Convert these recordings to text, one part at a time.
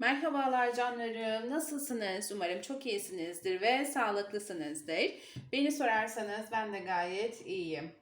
Merhabalar canlarım. Nasılsınız? Umarım çok iyisinizdir ve sağlıklısınızdır. Beni sorarsanız ben de gayet iyiyim.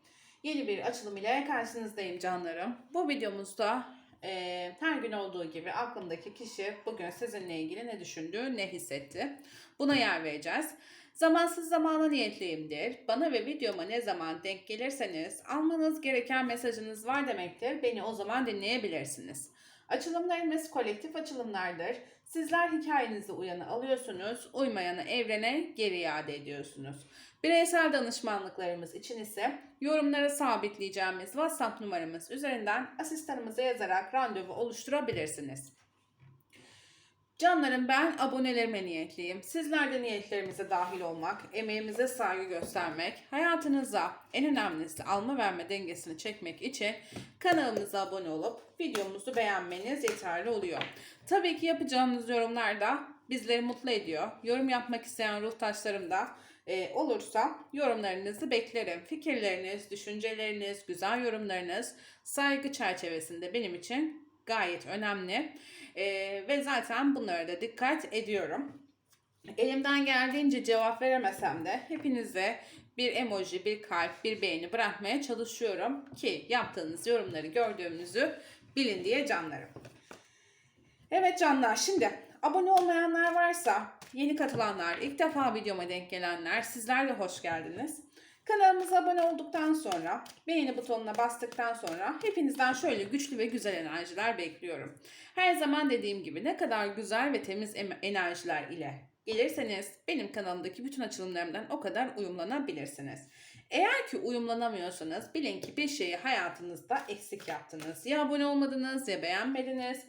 Yeni bir açılım ile karşınızdayım canlarım. Bu videomuzda e, her gün olduğu gibi aklımdaki kişi bugün sizinle ilgili ne düşündü, ne hissetti. Buna yer vereceğiz. Zamansız zamana niyetliyimdir. Bana ve videoma ne zaman denk gelirseniz almanız gereken mesajınız var demektir. Beni o zaman dinleyebilirsiniz. Açılımlarımız kolektif açılımlardır. Sizler hikayenize uyanı alıyorsunuz, uymayanı evrene geri iade ediyorsunuz. Bireysel danışmanlıklarımız için ise yorumlara sabitleyeceğimiz WhatsApp numaramız üzerinden asistanımıza yazarak randevu oluşturabilirsiniz. Canlarım ben abonelerime niyetliyim. Sizler de niyetlerimize dahil olmak, emeğimize saygı göstermek, hayatınıza en önemlisi alma verme dengesini çekmek için kanalımıza abone olup videomuzu beğenmeniz yeterli oluyor. Tabii ki yapacağınız yorumlar da bizleri mutlu ediyor. Yorum yapmak isteyen ruhtaşlarım da e, olursa yorumlarınızı beklerim. Fikirleriniz, düşünceleriniz, güzel yorumlarınız saygı çerçevesinde benim için gayet önemli. Ee, ve zaten bunlara da dikkat ediyorum. Elimden geldiğince cevap veremesem de hepinize bir emoji, bir kalp, bir beğeni bırakmaya çalışıyorum ki yaptığınız yorumları gördüğümüzü bilin diye canlarım. Evet canlar şimdi abone olmayanlar varsa yeni katılanlar, ilk defa videoma denk gelenler sizler de hoş geldiniz. Kanalımıza abone olduktan sonra, beğeni butonuna bastıktan sonra hepinizden şöyle güçlü ve güzel enerjiler bekliyorum. Her zaman dediğim gibi ne kadar güzel ve temiz em- enerjiler ile gelirseniz benim kanalımdaki bütün açılımlarımdan o kadar uyumlanabilirsiniz. Eğer ki uyumlanamıyorsanız bilin ki bir şeyi hayatınızda eksik yaptınız. Ya abone olmadınız ya beğenmediniz.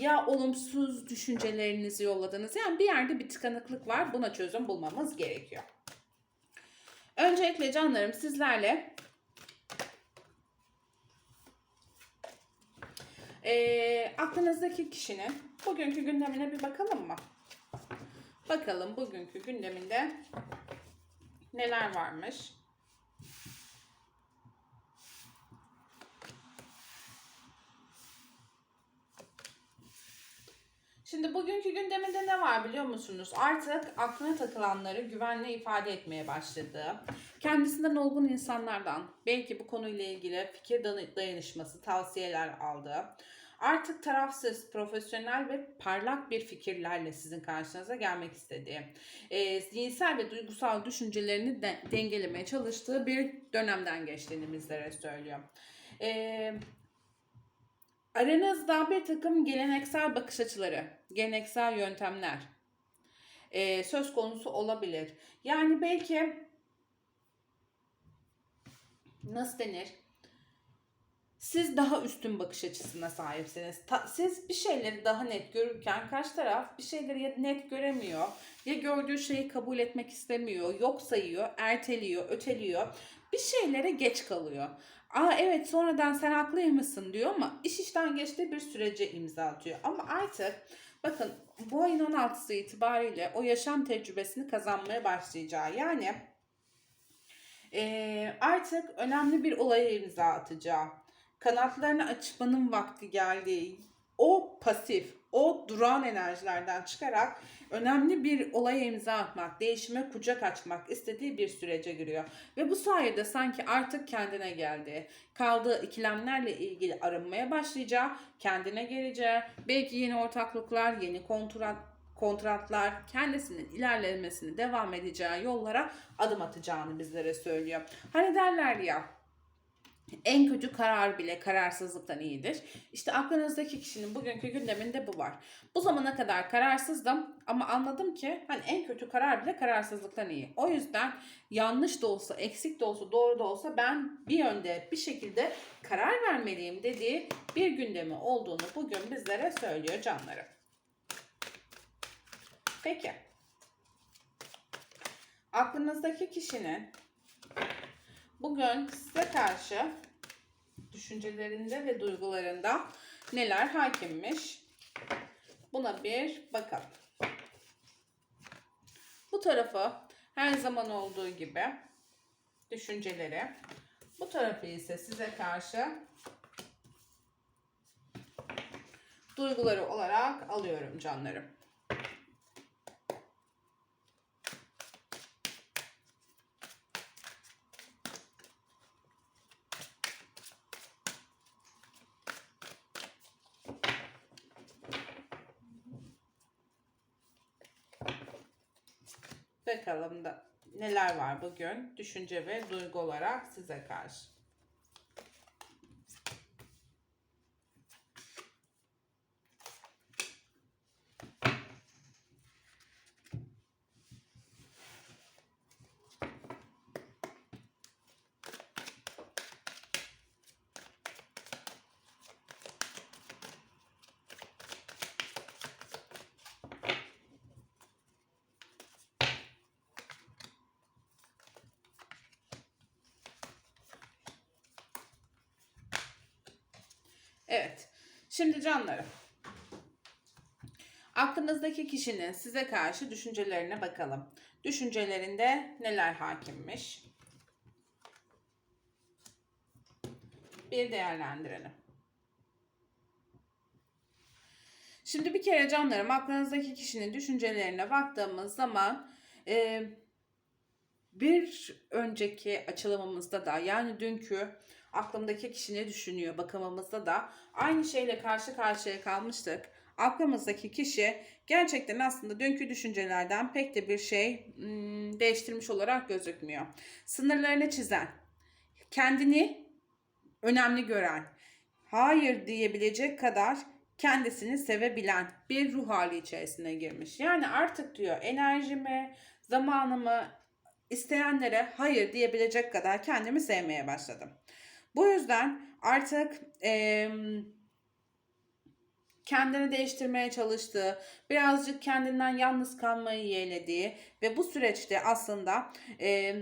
Ya olumsuz düşüncelerinizi yolladınız. Yani bir yerde bir tıkanıklık var. Buna çözüm bulmamız gerekiyor. Öncelikle canlarım sizlerle eee, aklınızdaki kişinin bugünkü gündemine bir bakalım mı? Bakalım bugünkü gündeminde neler varmış? Şimdi bugünkü gündeminde ne var biliyor musunuz? Artık aklına takılanları güvenle ifade etmeye başladı. Kendisinden olgun insanlardan belki bu konuyla ilgili fikir dayanışması, tavsiyeler aldı. Artık tarafsız, profesyonel ve parlak bir fikirlerle sizin karşınıza gelmek istedi. E, zihinsel ve duygusal düşüncelerini de- dengelemeye çalıştığı bir dönemden geçtiğini bizlere söylüyor. E, Aranızda bir takım geleneksel bakış açıları, geleneksel yöntemler e, söz konusu olabilir. Yani belki nasıl denir? Siz daha üstün bakış açısına sahipsiniz. Ta- siz bir şeyleri daha net görürken karşı taraf bir şeyleri ya net göremiyor. Ya gördüğü şeyi kabul etmek istemiyor, yok sayıyor, erteliyor, öteliyor. Bir şeylere geç kalıyor. Aa evet sonradan sen haklıymışsın diyor ama iş işten geçtiği bir sürece imza atıyor. Ama artık bakın bu ayın 16'sı itibariyle o yaşam tecrübesini kazanmaya başlayacağı yani eee, artık önemli bir olaya imza atacağı, kanatlarını açmanın vakti geldiği, o pasif, o duran enerjilerden çıkarak önemli bir olaya imza atmak, değişime kucak açmak istediği bir sürece giriyor. Ve bu sayede sanki artık kendine geldi. Kaldığı ikilemlerle ilgili arınmaya başlayacağı, kendine geleceği, belki yeni ortaklıklar, yeni kontrat kontratlar kendisinin ilerlemesini devam edeceği yollara adım atacağını bizlere söylüyor. Hani derler ya en kötü karar bile kararsızlıktan iyidir. İşte aklınızdaki kişinin bugünkü gündeminde bu var. Bu zamana kadar kararsızdım ama anladım ki hani en kötü karar bile kararsızlıktan iyi. O yüzden yanlış da olsa, eksik de olsa, doğru da olsa ben bir yönde bir şekilde karar vermeliyim dediği bir gündemi olduğunu bugün bizlere söylüyor canlarım. Peki. Aklınızdaki kişinin bugün size karşı düşüncelerinde ve duygularında neler hakimmiş? Buna bir bakalım. Tarafı her zaman olduğu gibi düşünceleri, bu tarafı ise size karşı duyguları olarak alıyorum canlarım. Bakalım da neler var bugün düşünce ve duygu olarak size karşı. Evet. Şimdi canlarım. Aklınızdaki kişinin size karşı düşüncelerine bakalım. Düşüncelerinde neler hakimmiş? Bir değerlendirelim. Şimdi bir kere canlarım aklınızdaki kişinin düşüncelerine baktığımız zaman e, bir önceki açılımımızda da yani dünkü aklımdaki kişi ne düşünüyor bakımımızda da aynı şeyle karşı karşıya kalmıştık. Aklımızdaki kişi gerçekten aslında dünkü düşüncelerden pek de bir şey hmm, değiştirmiş olarak gözükmüyor. Sınırlarını çizen, kendini önemli gören, hayır diyebilecek kadar kendisini sevebilen bir ruh hali içerisine girmiş. Yani artık diyor enerjimi, zamanımı isteyenlere hayır diyebilecek kadar kendimi sevmeye başladım. Bu yüzden artık eee, kendini değiştirmeye çalıştığı, birazcık kendinden yalnız kalmayı yeğlediği ve bu süreçte aslında eee,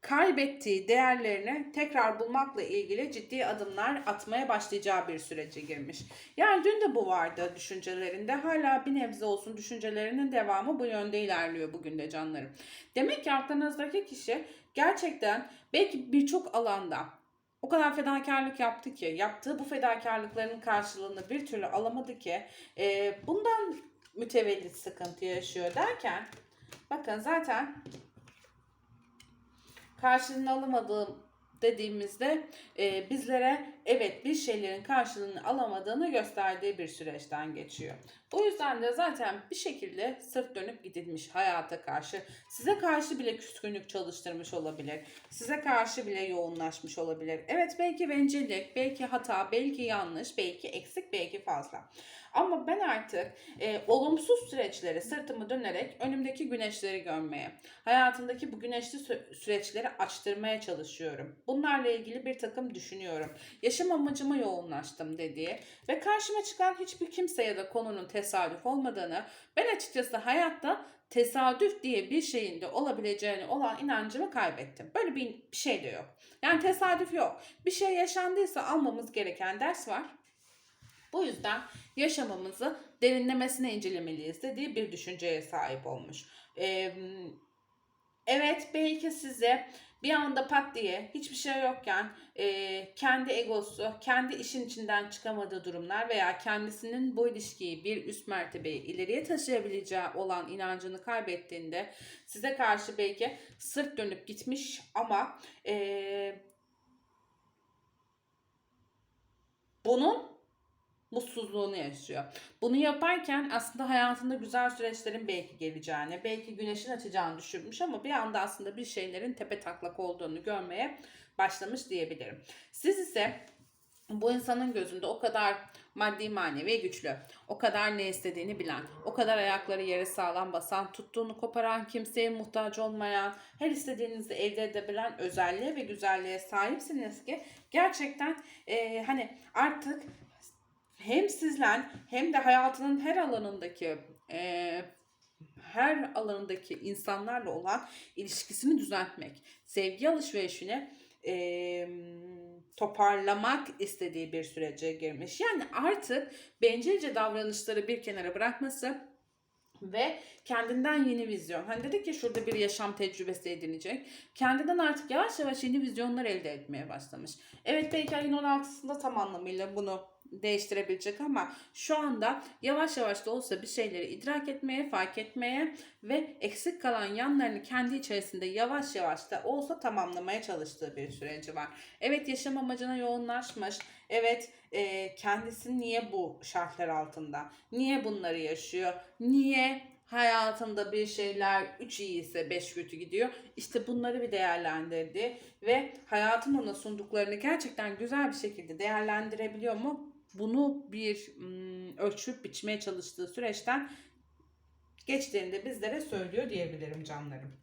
kaybettiği değerlerini tekrar bulmakla ilgili ciddi adımlar atmaya başlayacağı bir sürece girmiş. Yani dün de bu vardı düşüncelerinde. Hala bir nebze olsun düşüncelerinin devamı bu yönde ilerliyor bugün de canlarım. Demek ki aklınızdaki kişi gerçekten belki birçok alanda o kadar fedakarlık yaptı ki, yaptığı bu fedakarlıkların karşılığını bir türlü alamadı ki, e, bundan mütevellit sıkıntı yaşıyor derken, bakın zaten karşılığını alamadığım dediğimizde e, bizlere evet bir şeylerin karşılığını alamadığını gösterdiği bir süreçten geçiyor. Bu yüzden de zaten bir şekilde sırt dönüp gidilmiş hayata karşı. Size karşı bile küskünlük çalıştırmış olabilir. Size karşı bile yoğunlaşmış olabilir. Evet belki bencillik, belki hata, belki yanlış, belki eksik, belki fazla. Ama ben artık e, olumsuz süreçlere sırtımı dönerek önümdeki güneşleri görmeye, hayatımdaki bu güneşli sü- süreçleri açtırmaya çalışıyorum. Bunlarla ilgili bir takım düşünüyorum. Yaşam amacıma yoğunlaştım dediği ve karşıma çıkan hiçbir kimse ya da konunun tesadüf olmadığını, ben açıkçası hayatta tesadüf diye bir şeyin de olabileceğine olan inancımı kaybettim. Böyle bir, bir şey de yok. Yani tesadüf yok. Bir şey yaşandıysa almamız gereken ders var. Bu yüzden yaşamımızı derinlemesine incelemeliyiz dediği bir düşünceye sahip olmuş. Ee, evet belki size bir anda pat diye hiçbir şey yokken e, kendi egosu, kendi işin içinden çıkamadığı durumlar veya kendisinin bu ilişkiyi bir üst mertebeye ileriye taşıyabileceği olan inancını kaybettiğinde size karşı belki sırt dönüp gitmiş ama e, bunun mutsuzluğunu yaşıyor. Bunu yaparken aslında hayatında güzel süreçlerin belki geleceğini, belki güneşin açacağını düşünmüş ama bir anda aslında bir şeylerin tepe taklak olduğunu görmeye başlamış diyebilirim. Siz ise bu insanın gözünde o kadar maddi manevi güçlü, o kadar ne istediğini bilen, o kadar ayakları yere sağlam basan, tuttuğunu koparan, kimseye muhtaç olmayan, her istediğinizi elde edebilen özelliğe ve güzelliğe sahipsiniz ki gerçekten eee, hani artık hem sizler hem de hayatının her alanındaki eee, her alanındaki insanlarla olan ilişkisini düzeltmek, sevgi alışverişini eee, toparlamak istediği bir sürece girmiş. Yani artık bencilce davranışları bir kenara bırakması ve kendinden yeni vizyon. Hani dedik ya şurada bir yaşam tecrübesi edinecek. Kendinden artık yavaş yavaş yeni vizyonlar elde etmeye başlamış. Evet belki ayın 16'sında tam anlamıyla bunu değiştirebilecek ama şu anda yavaş yavaş da olsa bir şeyleri idrak etmeye, fark etmeye ve eksik kalan yanlarını kendi içerisinde yavaş yavaş da olsa tamamlamaya çalıştığı bir süreci var. Evet yaşam amacına yoğunlaşmış. Evet e, kendisi niye bu şartlar altında? Niye bunları yaşıyor? Niye hayatında bir şeyler 3 iyi ise 5 kötü gidiyor. İşte bunları bir değerlendirdi ve hayatın ona sunduklarını gerçekten güzel bir şekilde değerlendirebiliyor mu? Bunu bir ölçüp biçmeye çalıştığı süreçten geçtiğinde bizlere söylüyor diyebilirim canlarım.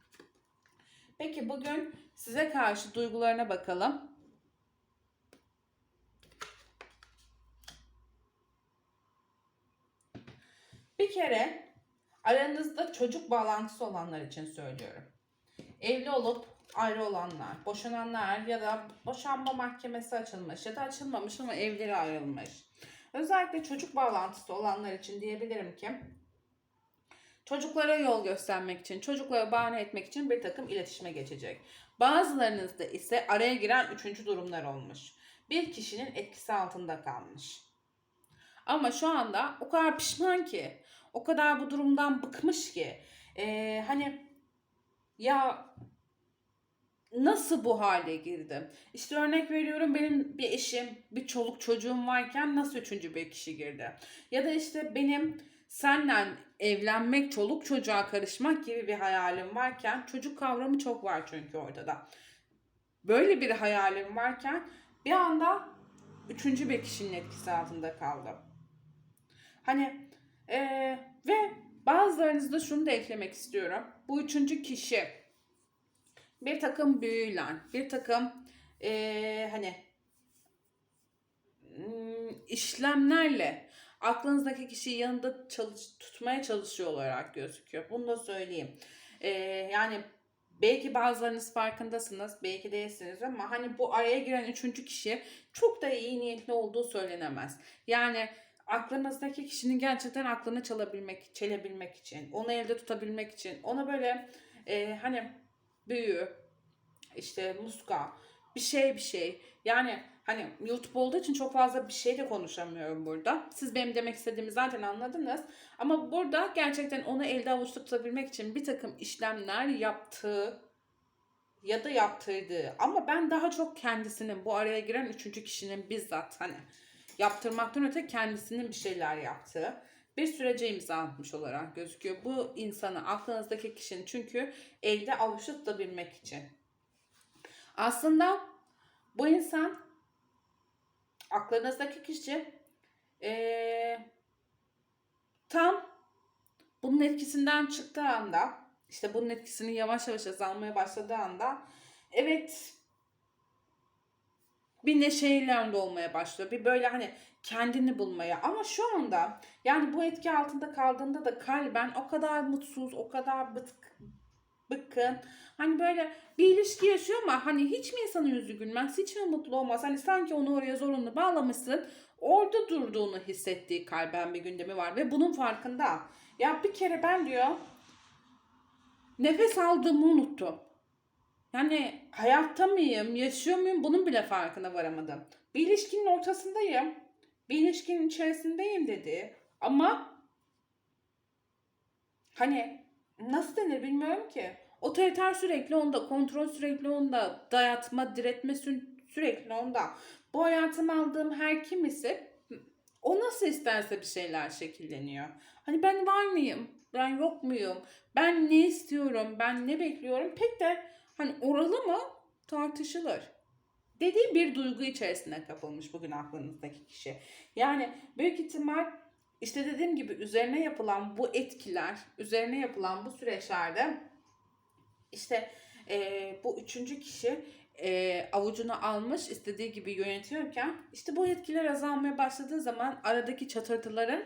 Peki bugün size karşı duygularına bakalım. Bir kere aranızda çocuk bağlantısı olanlar için söylüyorum. Evli olup ayrı olanlar, boşananlar ya da boşanma mahkemesi açılmış ya da açılmamış ama evleri ayrılmış. Özellikle çocuk bağlantısı olanlar için diyebilirim ki çocuklara yol göstermek için, çocuklara bahane etmek için bir takım iletişime geçecek. Bazılarınızda ise araya giren üçüncü durumlar olmuş. Bir kişinin etkisi altında kalmış. Ama şu anda o kadar pişman ki, o kadar bu durumdan bıkmış ki, eee, hani ya nasıl bu hale girdim? İşte örnek veriyorum benim bir eşim, bir çoluk çocuğum varken nasıl üçüncü bir kişi girdi? Ya da işte benim senle evlenmek, çoluk çocuğa karışmak gibi bir hayalim varken çocuk kavramı çok var çünkü ortada. Böyle bir hayalim varken bir anda üçüncü bir kişinin etkisi altında kaldım. Hani eee, ve bazılarınızda şunu da eklemek istiyorum. Bu üçüncü kişi bir takım büyüler, bir takım eee, hani hmm, işlemlerle aklınızdaki kişiyi yanında çalış, tutmaya çalışıyor olarak gözüküyor. Bunu da söyleyeyim. Eee, yani belki bazılarınız farkındasınız, belki değilsiniz ama hani bu araya giren üçüncü kişi çok da iyi niyetli olduğu söylenemez. Yani aklınızdaki kişinin gerçekten aklını çalabilmek, çelebilmek için, onu elde tutabilmek için, ona böyle e, hani büyü, işte muska, bir şey bir şey. Yani hani YouTube olduğu için çok fazla bir şey de konuşamıyorum burada. Siz benim demek istediğimi zaten anladınız. Ama burada gerçekten onu elde avuçta tutabilmek için bir takım işlemler yaptığı ya da yaptırdığı. Ama ben daha çok kendisinin bu araya giren üçüncü kişinin bizzat hani yaptırmaktan öte kendisinin bir şeyler yaptığı bir sürece imza atmış olarak gözüküyor. Bu insanı aklınızdaki kişinin çünkü elde avuçta tutabilmek için. Aslında bu insan aklınızdaki kişi eee, tam bunun etkisinden çıktığı anda işte bunun etkisini yavaş yavaş azalmaya başladığı anda evet bir neşeyle olmaya başlıyor. Bir böyle hani kendini bulmaya. Ama şu anda yani bu etki altında kaldığında da kalben o kadar mutsuz, o kadar bıtık, bıkkın. Hani böyle bir ilişki yaşıyor ama hani hiç mi insanın yüzü gülmez, hiç mi mutlu olmaz? Hani sanki onu oraya zorunlu bağlamışsın. Orada durduğunu hissettiği kalben bir gündemi var ve bunun farkında. Ya bir kere ben diyor nefes aldığımı unuttum. Yani hayatta mıyım, yaşıyor muyum bunun bile farkına varamadım. Bir ilişkinin ortasındayım. Bir ilişkinin içerisindeyim dedi. Ama hani nasıl denir bilmiyorum ki. Otoriter sürekli onda, kontrol sürekli onda, dayatma, diretme sü- sürekli onda. Bu hayatıma aldığım her kim ise o nasıl isterse bir şeyler şekilleniyor. Hani ben var mıyım? Ben yok muyum? Ben ne istiyorum? Ben ne bekliyorum? Pek de hani oralı mı tartışılır. Dediğim bir duygu içerisine kapılmış bugün aklınızdaki kişi. Yani büyük ihtimal işte dediğim gibi üzerine yapılan bu etkiler, üzerine yapılan bu süreçlerde işte eee, bu üçüncü kişi eee, avucunu almış istediği gibi yönetiyorken işte bu etkiler azalmaya başladığı zaman aradaki çatırtıların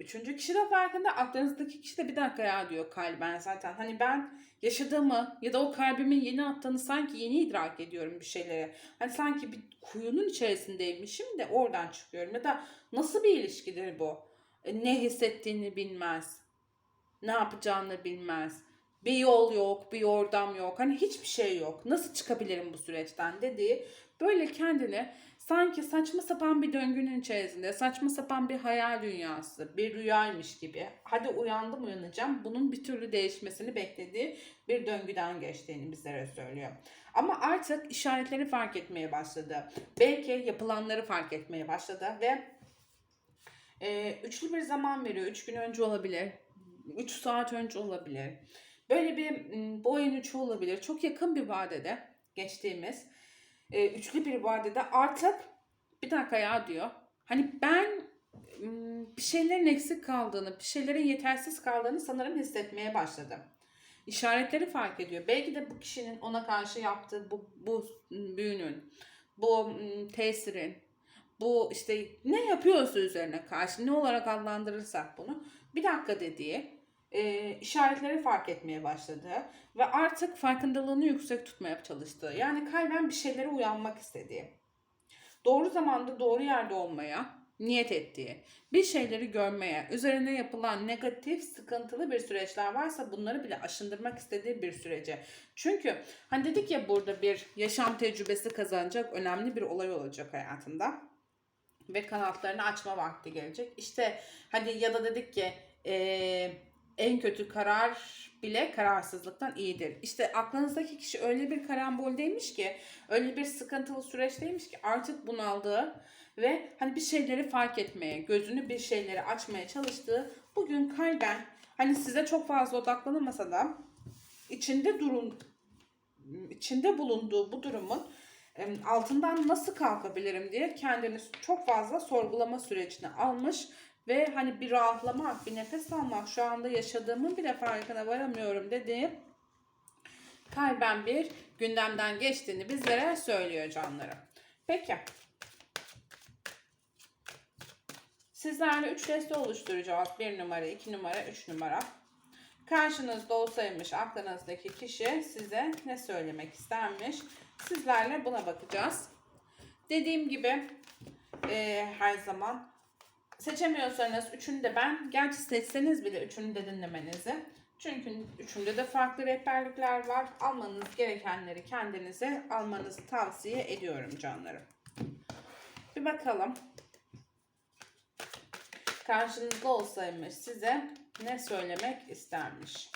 Üçüncü kişi de farkında, aklınızdaki kişi de bir dakika ya diyor kalben zaten. Hani ben yaşadığımı ya da o kalbimin yeni attığını sanki yeni idrak ediyorum bir şeylere. Hani sanki bir kuyunun içerisindeymişim de oradan çıkıyorum. Ya da nasıl bir ilişkidir bu? E, Ne hissettiğini bilmez. Ne yapacağını bilmez. Bir yol yok, bir yordam yok. Hani hiçbir şey yok. Nasıl çıkabilirim bu süreçten dediği böyle kendini sanki saçma sapan bir döngünün içerisinde, saçma sapan bir hayal dünyası, bir rüyaymış gibi. Hadi uyandım uyanacağım. Bunun bir türlü değişmesini beklediği bir döngüden geçtiğini bizlere söylüyor. Ama artık işaretleri fark etmeye başladı. Belki yapılanları fark etmeye başladı ve e, üçlü bir zaman veriyor. Üç gün önce olabilir. Üç saat önce olabilir. Böyle bir bu ayın üçü olabilir. Çok yakın bir vadede geçtiğimiz e, üçlü bir vadede artık bir dakika ya diyor. Hani ben bir şeylerin eksik kaldığını, bir şeylerin yetersiz kaldığını sanırım hissetmeye başladım. İşaretleri fark ediyor. Belki de bu kişinin ona karşı yaptığı bu, bu büyünün, bu tesirin, bu işte ne yapıyorsa üzerine karşı ne olarak adlandırırsak bunu bir dakika dediği e, işaretleri fark etmeye başladı ve artık farkındalığını yüksek tutmaya çalıştı. Yani kalben bir şeylere uyanmak istediği, doğru zamanda doğru yerde olmaya niyet ettiği, bir şeyleri görmeye, üzerine yapılan negatif, sıkıntılı bir süreçler varsa bunları bile aşındırmak istediği bir sürece. Çünkü hani dedik ya burada bir yaşam tecrübesi kazanacak önemli bir olay olacak hayatında ve kanatlarını açma vakti gelecek. İşte hadi ya da dedik ki eee, en kötü karar bile kararsızlıktan iyidir. İşte aklınızdaki kişi öyle bir karamboldeymiş ki, öyle bir sıkıntılı süreçteymiş ki artık bunaldığı ve hani bir şeyleri fark etmeye, gözünü bir şeyleri açmaya çalıştığı bugün kalben hani size çok fazla odaklanamasa da içinde durun içinde bulunduğu bu durumun altından nasıl kalkabilirim diye kendini çok fazla sorgulama sürecine almış ve hani bir rahatlama, bir nefes almak, şu anda yaşadığımın bile farkına varamıyorum dediği kalben bir gündemden geçtiğini bizlere söylüyor canlarım. Peki. Sizlerle 3 deste oluşturacağız. 1 numara, 2 numara, 3 numara. Karşınızda olsaymış aklınızdaki kişi size ne söylemek istermiş? Sizlerle buna bakacağız. Dediğim gibi e, her zaman seçemiyorsanız üçünü de ben, gerçi seçseniz bile üçünü de dinlemenizi. Çünkü üçünde de farklı rehberlikler var. Almanız gerekenleri kendinize almanızı tavsiye ediyorum canlarım. Bir bakalım. Karşınızda olsaymış size ne söylemek istermiş?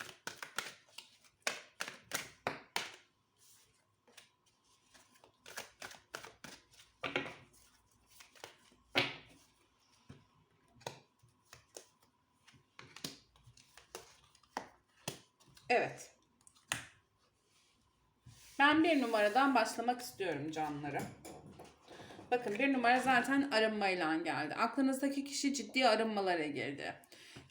Evet. Ben bir numaradan başlamak istiyorum canlarım. Bakın bir numara zaten arınmayla geldi. Aklınızdaki kişi ciddi arınmalara girdi.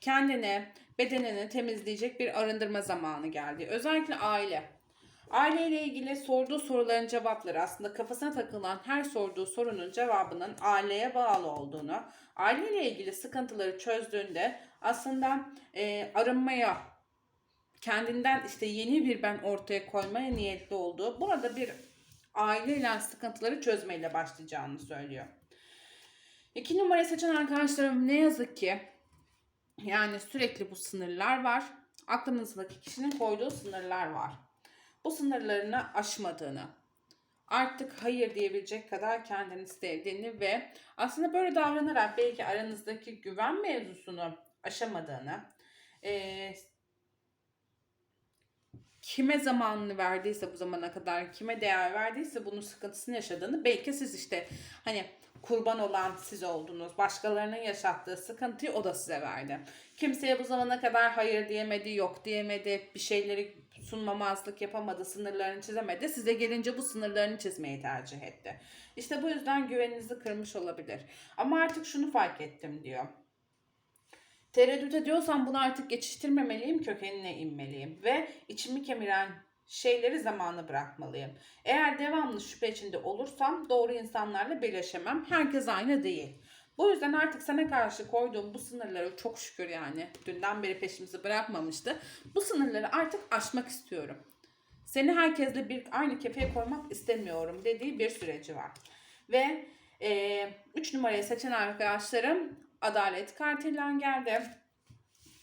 Kendini, bedenini temizleyecek bir arındırma zamanı geldi. Özellikle aile. Aileyle ilgili sorduğu soruların cevapları aslında kafasına takılan her sorduğu sorunun cevabının aileye bağlı olduğunu, aileyle ilgili sıkıntıları çözdüğünde aslında e, arınmaya, kendinden işte yeni bir ben ortaya koymaya niyetli olduğu, burada bir aileyle sıkıntıları çözmeyle başlayacağını söylüyor. İki numarayı seçen arkadaşlarım ne yazık ki yani sürekli bu sınırlar var. Aklınızdaki kişinin koyduğu sınırlar var. Bu sınırlarını aşmadığını, artık hayır diyebilecek kadar kendini sevdiğini ve aslında böyle davranarak belki aranızdaki güven mevzusunu aşamadığını, eee, kime zamanını verdiyse bu zamana kadar, kime değer verdiyse bunun sıkıntısını yaşadığını belki siz işte hani kurban olan siz oldunuz. Başkalarının yaşattığı sıkıntıyı o da size verdi. Kimseye bu zamana kadar hayır diyemedi, yok diyemedi, bir şeyleri sunmamazlık yapamadı, sınırlarını çizemedi. Size gelince bu sınırlarını çizmeyi tercih etti. İşte bu yüzden güveninizi kırmış olabilir. Ama artık şunu fark ettim diyor. Tereddüt ediyorsam bunu artık geçiştirmemeliyim, kökenine inmeliyim ve içimi kemiren şeyleri zamanı bırakmalıyım. Eğer devamlı şüphe içinde olursam doğru insanlarla birleşemem. Herkes aynı değil. Bu yüzden artık sana karşı koyduğum bu sınırları çok şükür yani dünden beri peşimizi bırakmamıştı. Bu sınırları artık aşmak istiyorum. Seni herkesle bir aynı kefeye koymak istemiyorum dediği bir süreci var. Ve 3 numarayı seçen arkadaşlarım adalet kartıyla geldi.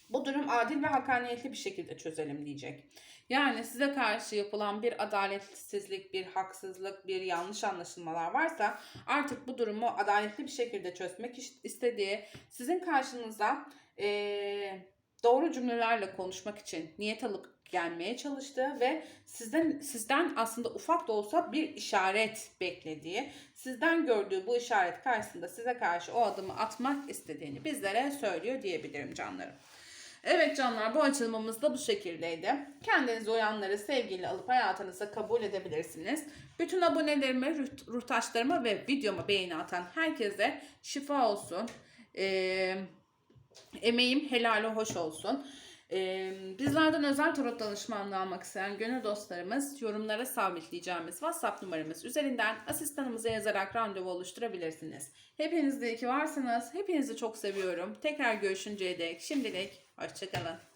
Bu durum adil ve hakkaniyetli bir şekilde çözelim diyecek. Yani size karşı yapılan bir adaletsizlik, bir haksızlık, bir yanlış anlaşılmalar varsa artık bu durumu adaletli bir şekilde çözmek istediği, sizin karşınıza eee, doğru cümlelerle konuşmak için niyet alıp gelmeye çalıştığı ve sizden sizden aslında ufak da olsa bir işaret beklediği, sizden gördüğü bu işaret karşısında size karşı o adımı atmak istediğini bizlere söylüyor diyebilirim canlarım. Evet canlar bu açılımımız da bu şekildeydi. Kendinize uyanları sevgiyle alıp hayatınıza kabul edebilirsiniz. Bütün abonelerime, ruh- ruhtaşlarıma ve videoma beğeni atan herkese şifa olsun. Ee, emeğim helali hoş olsun. Ee, bizlerden özel tarot danışmanlığı almak isteyen gönül dostlarımız yorumlara sabitleyeceğimiz WhatsApp numaramız üzerinden asistanımıza yazarak randevu oluşturabilirsiniz. Hepiniz de iyi ki varsınız. Hepinizi çok seviyorum. Tekrar görüşünceye dek şimdilik hoşçakalın.